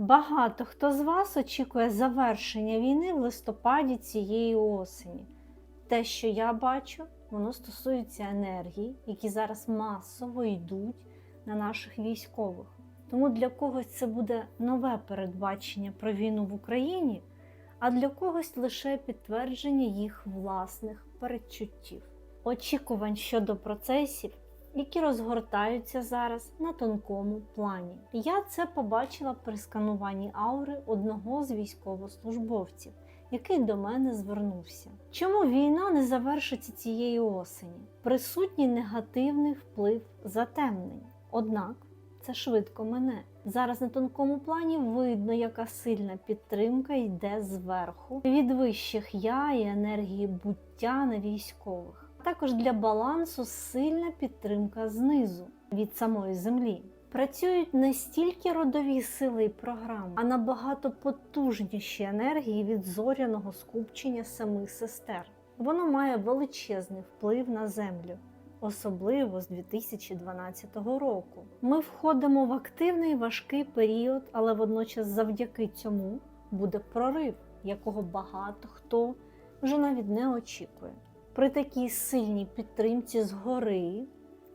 Багато хто з вас очікує завершення війни в листопаді цієї осені. Те, що я бачу, воно стосується енергії, які зараз масово йдуть на наших військових. Тому для когось це буде нове передбачення про війну в Україні, а для когось лише підтвердження їх власних передчуттів, очікувань щодо процесів, які розгортаються зараз на тонкому плані. Я це побачила при скануванні аури одного з військовослужбовців, який до мене звернувся. Чому війна не завершиться цієї осені? Присутній негативний вплив затемнень. Однак це швидко мене. Зараз на тонкому плані видно, яка сильна підтримка йде зверху від вищих я і енергії буття на військових. Також для балансу сильна підтримка знизу від самої землі. Працюють не стільки родові сили і програми, а набагато потужніші енергії від зоряного скупчення самих сестер. Воно має величезний вплив на землю особливо з 2012 року. Ми входимо в активний важкий період, але водночас завдяки цьому буде прорив, якого багато хто вже навіть не очікує. При такій сильній підтримці згори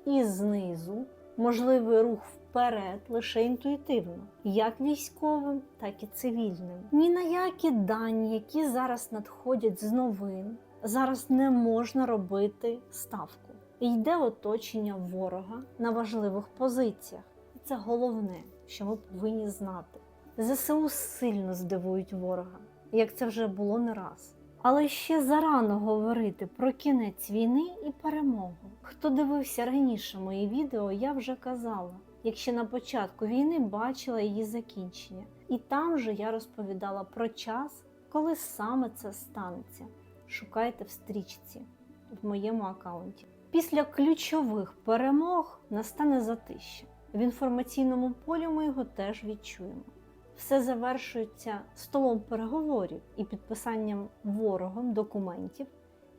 і знизу можливий рух вперед лише інтуїтивно, як військовим, так і цивільним. Ні на які дані, які зараз надходять з новин, зараз не можна робити ставку. Йде оточення ворога на важливих позиціях. І це головне, що ми повинні знати. ЗСУ сильно здивують ворога, як це вже було не раз. Але ще зарано говорити про кінець війни і перемогу. Хто дивився раніше мої відео, я вже казала, якщо на початку війни бачила її закінчення. І там же я розповідала про час, коли саме це станеться. Шукайте в стрічці в моєму аккаунті. Після ключових перемог настане затища. В інформаційному полі ми його теж відчуємо. Все завершується столом переговорів і підписанням ворогом документів,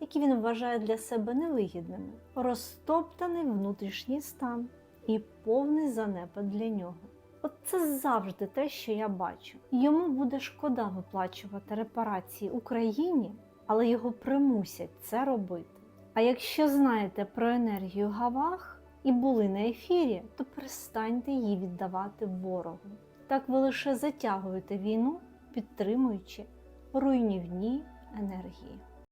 які він вважає для себе невигідними, розтоптаний внутрішній стан і повний занепад для нього. От це завжди те, що я бачу. Йому буде шкода виплачувати репарації Україні, але його примусять це робити. А якщо знаєте про енергію Гавах і були на ефірі, то перестаньте її віддавати ворогу. Так ви лише затягуєте війну, підтримуючи руйнівні енергії.